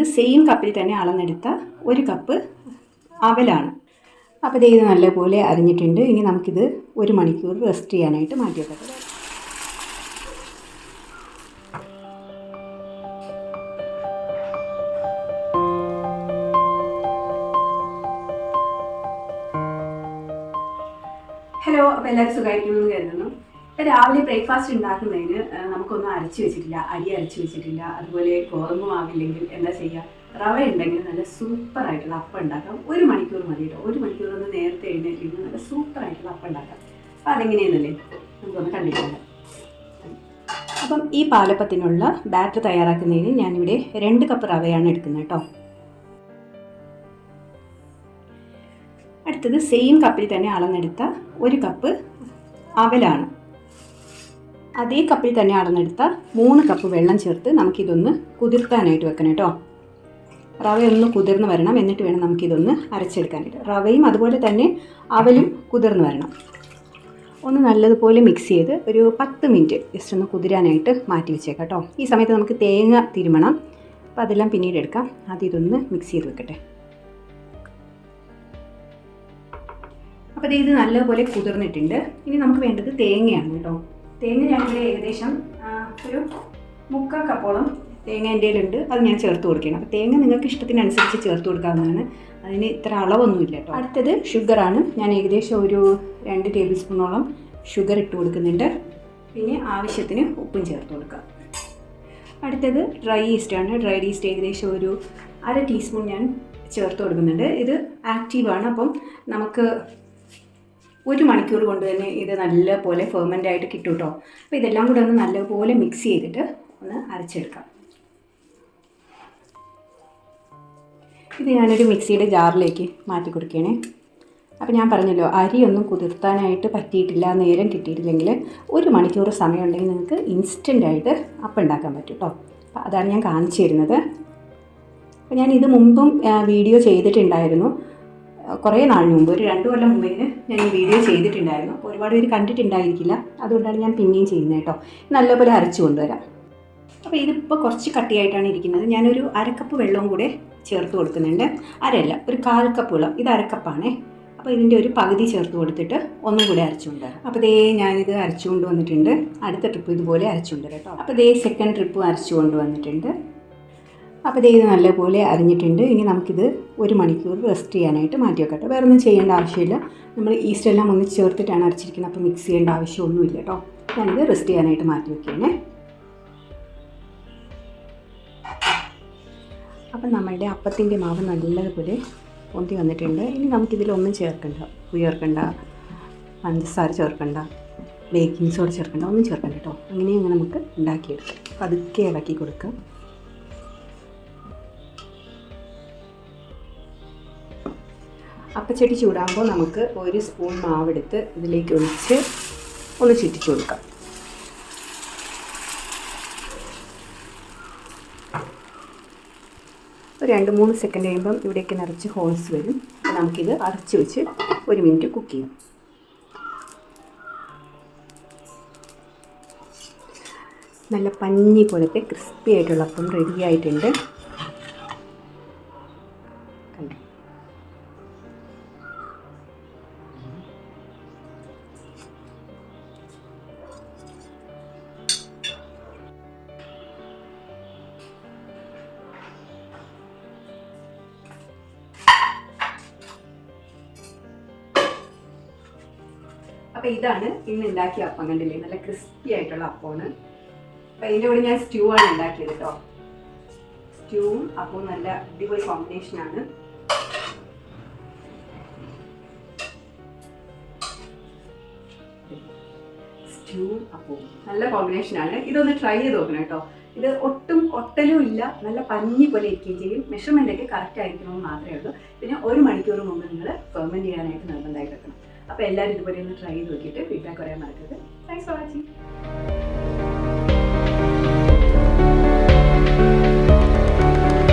അടുത്തത് സെയിം കപ്പിൽ തന്നെ അളന്നെടുത്ത ഒരു കപ്പ് അവലാണ്. അപ്പോൾ ഇത് നല്ലപോലെ അരിഞ്ഞിട്ടുണ്ട്. ഇനി നമുക്കിത് ഒരു മണിക്കൂർ റെസ്റ്റ് ചെയ്യാനായിട്ട് മാറ്റി വെക്കാം ഹലോ അപ്പോൾ എല്ലാവരും സുഖമായിരിക്കുമെന്ന് കരുതുന്നു. രാവിലെ ബ്രേക്ക്ഫാസ്റ്റ് ഉണ്ടാക്കുന്നതിന് നമുക്കൊന്നും അരച്ച് വെച്ചിട്ടില്ല അരി അരച്ച് വെച്ചിട്ടില്ല അതുപോലെ ഗോതമ്പ് മാവില്ലെങ്കിൽ എന്താ ചെയ്യുക റവ ഉണ്ടെങ്കിൽ നല്ല സൂപ്പർ ആയിട്ടുള്ള അപ്പം ഉണ്ടാക്കാം. ഒരു മണിക്കൂർ മതി കേട്ടോ. ഒരു മണിക്കൂർ ഒന്ന് നേരത്തെ എഴുന്നേറ്റ് നല്ല സൂപ്പർ ആയിട്ടുള്ള അപ്പം ഉണ്ടാക്കാം. അപ്പം അതെങ്ങനെയെന്നല്ലേ നമുക്കൊന്ന് കണ്ടിട്ടുണ്ട് അപ്പം ഈ പാലപ്പത്തിനുള്ള ബാറ്റർ തയ്യാറാക്കുന്നതിന് ഞാനിവിടെ രണ്ട് കപ്പ് റവയാണ് എടുക്കുന്നത് കേട്ടോ. അടുത്തത് സെയിം കപ്പിൽ തന്നെ അളന്നെടുത്ത ഒരു കപ്പ് അവലാണ്. അതേ കപ്പിൽ തന്നെ അളന്നെടുത്ത മൂന്ന് കപ്പ് വെള്ളം ചേർത്ത് നമുക്കിതൊന്ന് കുതിർത്താനായിട്ട് വെക്കണം കേട്ടോ. റവയൊന്ന് കുതിർന്ന് വരണം. എന്നിട്ട് വേണം നമുക്കിതൊന്ന് അരച്ചെടുക്കാനായിട്ട്. റവയും അതുപോലെ തന്നെ അവലും കുതിർന്ന് വരണം. ഒന്ന് നല്ലതുപോലെ മിക്സ് ചെയ്ത് ഒരു പത്ത് മിനിറ്റ് ജസ്റ്റ് ഒന്ന് കുതിരാനായിട്ട് മാറ്റി വെച്ചേക്കാം കേട്ടോ. ഈ സമയത്ത് നമുക്ക് തേങ്ങ തിരുമണം. അപ്പോൾ അതെല്ലാം പിന്നീട് എടുക്കാം. ആദ്യം ഇതൊന്ന് മിക്സ് ചെയ്ത് വെക്കട്ടെ. അപ്പോൾ ഇത് നല്ലതുപോലെ കുതിർന്നിട്ടുണ്ട്. ഇനി നമുക്ക് വേണ്ടത് തേങ്ങയാണ് കേട്ടോ. തേങ്ങ ഞങ്ങളുടെ ഏകദേശം ഒരു മുക്കാൽ കപ്പോളം തേങ്ങ എന്റെ കയ്യിലുണ്ട്. അത് ഞാൻ ചേർത്ത് കൊടുക്കണം അപ്പോൾ തേങ്ങ നിങ്ങൾക്ക് ഇഷ്ടത്തിനനുസരിച്ച് ചേർത്ത് കൊടുക്കാവുന്നതാണ്. അതിന് ഇത്ര അളവൊന്നുമില്ല കേട്ടോ. അടുത്തത് ഷുഗറാണ്. ഞാൻ ഏകദേശം ഒരു രണ്ട് ടേബിൾ സ്പൂണോളം ഷുഗർ ഇട്ട് കൊടുക്കുന്നുണ്ട്. പിന്നെ ആവശ്യത്തിന് ഉപ്പും ചേർത്ത് കൊടുക്കുക അടുത്തത് ഡ്രൈ ഈസ്റ്റാണ്. ഡ്രൈ ഈസ്റ്റ് ഏകദേശം ഒരു അര ടീസ്പൂൺ ഞാൻ ചേർത്ത് കൊടുക്കുന്നുണ്ട്. ഇത് ആക്റ്റീവാണ്. അപ്പം നമുക്ക് ഒരു മണിക്കൂർ കൊണ്ട് തന്നെ ഇത് നല്ലപോലെ ഫെർമെന്റ് ആയിട്ട് കിട്ടും കേട്ടോ അപ്പോൾ ഇതെല്ലാം കൂടെ ഒന്ന് നല്ലപോലെ മിക്സ് ചെയ്തിട്ട് ഒന്ന് അരച്ചെടുക്കാം. ഇത് ഞാനൊരു മിക്സിയുടെ ജാറിലേക്ക് മാറ്റി കൊടുക്കുകയാണേ. അപ്പോൾ ഞാൻ പറഞ്ഞല്ലോ അരിയൊന്നും കുതിർത്താനായിട്ട് പറ്റിയിട്ടില്ല നേരം കിട്ടിയിട്ടില്ലെങ്കിൽ ഒരു മണിക്കൂർ സമയം ഉണ്ടെങ്കിൽ നിങ്ങൾക്ക് ഇൻസ്റ്റന്റ് ആയിട്ട് അപ്പം ഉണ്ടാക്കാൻ പറ്റും കേട്ടോ അപ്പോൾ അതാണ് ഞാൻ കാണിച്ചു തരുന്നത്. അപ്പോൾ ഞാൻ ഇത് മുമ്പും വീഡിയോ ചെയ്തിട്ടുണ്ടായിരുന്നു. കുറേ നാളിന് മുമ്പ് ഒരു രണ്ട് കൊല്ലം മുമ്പേ ഞാൻ ഈ വീഡിയോ ചെയ്തിട്ടുണ്ടായിരുന്നു. അപ്പോൾ ഒരുപാട് പേര് കണ്ടിട്ടുണ്ടായിരിക്കില്ല. അതുകൊണ്ടാണ് ഞാൻ പിന്നെയും ചെയ്യുന്നത് കേട്ടോ. നല്ലപോലെ അരച്ചു കൊണ്ടുവരാം. അപ്പോൾ ഇതിപ്പോൾ കുറച്ച് കട്ടിയായിട്ടാണ് ഇരിക്കുന്നത്. ഞാനൊരു അരക്കപ്പ് വെള്ളവും കൂടെ ചേർത്ത് കൊടുക്കുന്നുണ്ട്. അരല്ല ഒരു കാൽ കപ്പ് വെള്ളം. ഇത് അരക്കപ്പാണേ. അപ്പോൾ ഇതിന്റെ ഒരു പകുതി ചേർത്ത് കൊടുത്തിട്ട് ഒന്നും കൂടെ അരച്ചുകൊണ്ട് അപ്പോൾ ദേ ഞാനിത് അരച്ചുകൊണ്ട് വന്നിട്ടുണ്ട് അടുത്ത ട്രിപ്പ് ഇതുപോലെ അരച്ചുകൊണ്ട് കേട്ടോ. അപ്പോൾ ദേ സെക്കൻഡ് ട്രിപ്പ് അരച്ചു കൊണ്ടുവന്നിട്ടുണ്ട്. അപ്പോൾ ഇത് നല്ലപോലെ അരിഞ്ഞിട്ടുണ്ട്. ഇനി നമുക്കിത് ഒരു മണിക്കൂർ റെസ്റ്റ് ചെയ്യാനായിട്ട് മാറ്റി വെക്കട്ടെ വേറെ ഒന്നും ചെയ്യേണ്ട ആവശ്യമില്ല. നമ്മൾ ഈസ്റ്റ് എല്ലാം ഒന്ന് ചേർത്തിട്ടാണ് അരച്ചിരിക്കുന്നത്. അപ്പോൾ മിക്സ് ചെയ്യേണ്ട ആവശ്യമൊന്നുമില്ല കേട്ടോ. ഞാനിത് റെസ്റ്റ് ചെയ്യാനായിട്ട് മാറ്റി വെക്കുകയാണ് അപ്പം നമ്മളുടെ അപ്പത്തിന്റെ മാവ് നല്ലതുപോലെ പൊന്തി വന്നിട്ടുണ്ട്. ഇനി നമുക്കിതിലൊന്നും ചേർക്കണ്ട. ഉപ്പ് ചേർക്കണ്ട പഞ്ചസാര ചേർക്കണ്ട. ബേക്കിംഗ് സോഡ ചേർക്കണ്ട. ഒന്നും ചേർക്കണ്ട കേട്ടോ. അങ്ങനെ അങ്ങനെ നമുക്ക് ഉണ്ടാക്കിയെടുക്കാം. പതുക്കെ ഇളക്കി കൊടുക്കാം. അപ്പച്ചട്ടി ചൂടാകുമ്പോൾ നമുക്ക് ഒരു സ്പൂൺ മാവെടുത്ത് ഇതിലേക്ക് ഒഴിച്ച് ഒന്ന് ചുറ്റിച്ചു കൊടുക്കാം. ഒരു രണ്ട് മൂന്ന് സെക്കൻഡ് കഴിയുമ്പം ഇവിടേക്ക് നിറച്ച് ഹോൾസ് വരും. അപ്പോൾ നമുക്കിത് അടച്ചു വെച്ച് ഒരു മിനിറ്റ് കുക്ക് ചെയ്യാം. നല്ല പഞ്ഞി പോലത്തെ ക്രിസ്പി ആയിട്ടുള്ള അപ്പം റെഡി ആയിട്ടുണ്ട്. അപ്പോൾ ഇതാണ് ഇന്ന് ഉണ്ടാക്കിയ അപ്പം കണ്ടില്ലേ? നല്ല ക്രിസ്പി ആയിട്ടുള്ള അപ്പമാണ്. അപ്പോൾ അതിന്റെ കൂടെ ഞാൻ സ്റ്റൂ ആണ് ഉണ്ടാക്കിയത് കേട്ടോ സ്റ്റൂവും അപ്പവും നല്ല അടിപൊളി കോമ്പിനേഷനാണ് സ്റ്റൂവും അപ്പവും നല്ല കോമ്പിനേഷനാണ് ഇതൊന്ന് ട്രൈ ചെയ്ത് നോക്കണം കേട്ടോ ഇത് ഒട്ടും ഒട്ടലും ഇല്ല. നല്ല പഞ്ഞി പോലെ ഇരിക്കുകയും ചെയ്യും. മെഷർമെന്റ് ഒക്കെ കറക്റ്റ് ആയിരിക്കണമെന്ന് മാത്രമേ ഉള്ളൂ. പിന്നെ ഒരു മണിക്കൂർ മുമ്പ് നിങ്ങൾ ഫെർമെന്റ് ചെയ്യാനായിട്ട് നിർബന്ധമായിട്ട് വെക്കണം. അപ്പോൾ എല്ലാവരും ഇതുപോലെ ഒന്ന് ട്രൈ ചെയ്ത് നോക്കിയിട്ട് ഫീഡ്ബാക്ക് പറയാൻ മറക്കരുത്. Thanks for watching